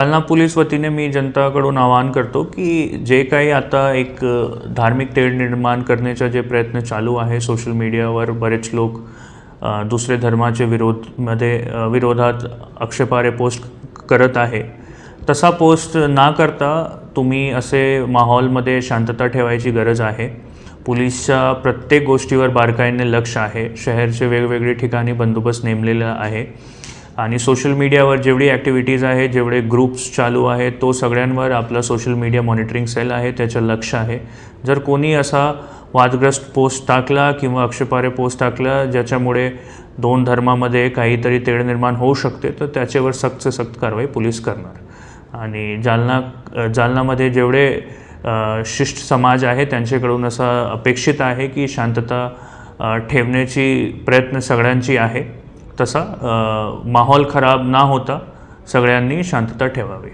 Jalna police वतीने मी जनताकडून आवाहन करतो की जे काही आता एक धार्मिक तेढ निर्माण करण्याचा जे प्रयत्न चालू आहे सोशल मीडियावर बरेच लोक दुसरे धर्माचे विरोधमध्ये विरोधात आक्षेपारे पोस्ट करत आहे. तसा पोस्ट ना करता तुम्ही असे माहोलमध्ये शांतता ठेवायची गरज आहे. पोलीसच्या प्रत्येक गोष्टीवर बारकाईने लक्ष आहे. शहरचे वेगवेगळे ठिकाणी बंदोबस्त नेमलेला आहे. आणि सोशल मीडियावर जेवढी ॲक्टिव्हिटीज आहे जेवढे ग्रुप्स चालू आहेत तो सगळ्यांवर आपला सोशल मीडिया मॉनिटरिंग सेल आहे त्याचं लक्ष आहे. जर कोणी असा वादग्रस्त पोस्ट टाकला किंवा अक्षपारे पोस्ट टाकला ज्याच्यामुळे दोन धर्मामध्ये काहीतरी तेढ निर्माण होऊ शकते तर त्याच्यावर सक्त सक्त कारवाई पोलीस करणार. आणि जालना जालनामध्ये जेवढे शिष्ट समाज आहे त्यांच्याकडून असा अपेक्षित आहे की शांतता ठेवण्याची प्रयत्न सगळ्यांची आहे. तसा माहोल खराब ना होता सगळ्यांनी शांतता ठेवावी.